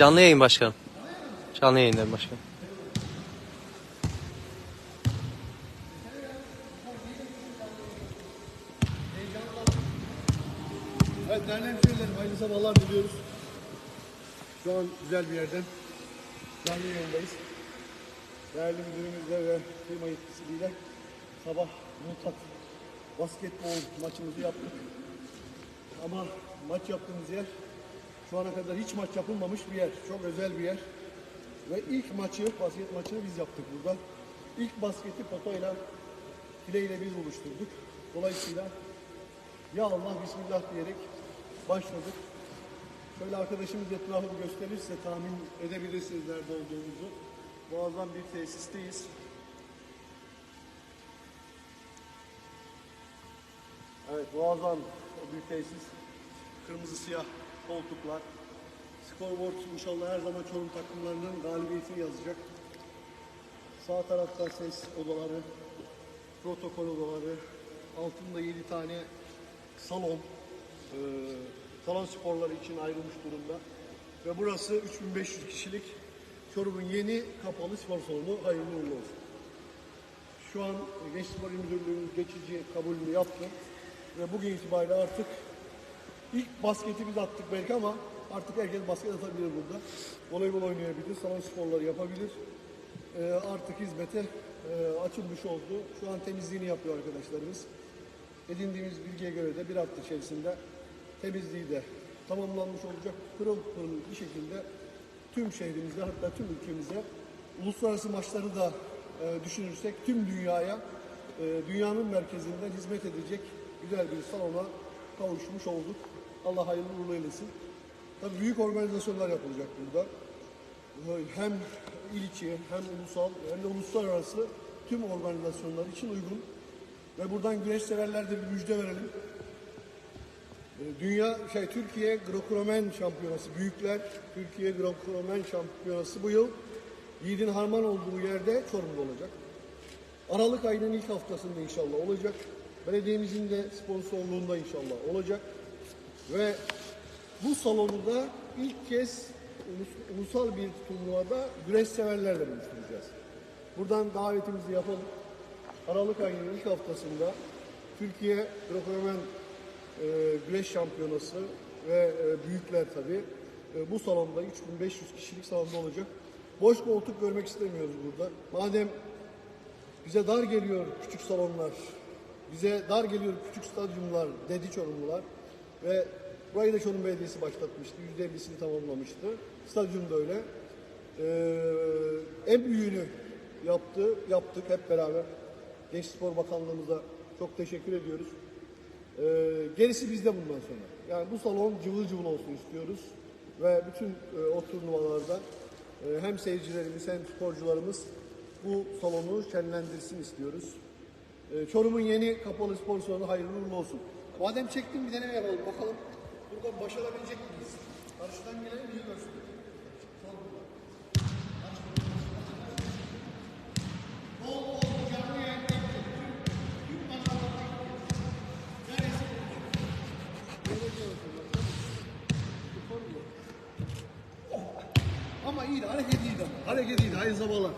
Canlı yayın başkanım. Canlı yayındayım başkanım. Evet değerli hemşehrilerim hayırlı sabahlar diliyoruz. Şu an güzel bir yerden canlı yayındayız. Değerli müdürümüzle ve firma yetkisiyle sabah mutat basketbol maçımızı yaptık. Ama maç yaptığımız yer şu ana kadar hiç maç yapılmamış bir yer. Çok özel bir yer. Ve ilk maçı, basket maçını biz yaptık burada. İlk basketi potoyla fileyle biz oluşturduk. Dolayısıyla ya Allah Bismillah diyerek başladık. Şöyle arkadaşımız etrafı gösterirse tahmin edebilirsiniz nerede olduğumuzu. Muazzam bir tesisteyiz. Evet muazzam bir tesis. Kırmızı siyah koltuklar. Scoreboard inşallah her zaman Çorum takımlarının galibiyetini yazacak. Sağ tarafta ses odaları, protokol odaları, altında 7 tane salon, e, salon sporları için ayrılmış durumda. Ve burası 3500 kişilik Çorum'un yeni kapalı spor salonu. Hayırlı uğurlu olsun. Şu an Gençlik Spor İl Müdürlüğümüz geçici kabulünü yaptı. Ve bugün itibariyle artık ilk basketi biz attık belki ama artık herkes basket atabilir burada. Voleybol oynayabilir, salon sporları yapabilir. Ee, artık hizmete e, açılmış oldu. Şu an temizliğini yapıyor arkadaşlarımız. Edindiğimiz bilgiye göre de bir hafta içerisinde temizliği de tamamlanmış olacak. Pırıl pırıl bir şekilde tüm şehrimize hatta tüm ülkemize uluslararası maçları da e, düşünürsek tüm dünyaya e, dünyanın merkezinden hizmet edecek güzel bir salona kavuşmuş olduk. Allah hayırlı uğurlu eylesin. Tabii büyük organizasyonlar yapılacak burada. Hem il içi hem ulusal hem de uluslararası tüm organizasyonlar için uygun. Ve buradan güreş severlerde bir müjde verelim. Ee, Dünya şey Türkiye Greco-Romen Şampiyonası büyükler Türkiye Greco-Romen Şampiyonası bu yıl Yiğidin Harman olduğu yerde Çorum'da olacak. Aralık ayının ilk haftasında inşallah olacak. Belediyemizin de sponsorluğunda inşallah olacak. Ve bu salonu da ilk kez ulus- ulusal bir turnuvada güreş severlerle buluşturacağız. Buradan davetimizi yapalım. Aralık ayının ilk haftasında Türkiye Greco-Romen e, güreş şampiyonası ve e, büyükler tabii e, bu salonda 3500 kişilik salonda olacak. Boş koltuk görmek istemiyoruz burada. Madem bize dar geliyor küçük salonlar, bize dar geliyor küçük stadyumlar dedi Çorumlular ve burayı da Çorum Belediyesi başlatmıştı. %50'sini tamamlamıştı. Stadyum da öyle. Ee, en büyüğünü yaptı, yaptık hep beraber. Gençlik Spor Bakanlığımıza çok teşekkür ediyoruz. Ee, gerisi bizde bundan sonra. Yani bu salon cıvıl cıvıl olsun istiyoruz. Ve bütün e, o turnuvalarda e, hem seyircilerimiz hem sporcularımız bu salonu şenlendirsin istiyoruz. Ee, Çorum'un yeni kapalı spor salonu hayırlı uğurlu olsun. Madem çektim bir deneme yapalım. Bakalım buradan başarabilecek miyiz? Karşıdan gelen iyi görsün. Bu. Ama iyiydi, hareket iyiydi. Hareket iyiydi, hayırlı sabahlar.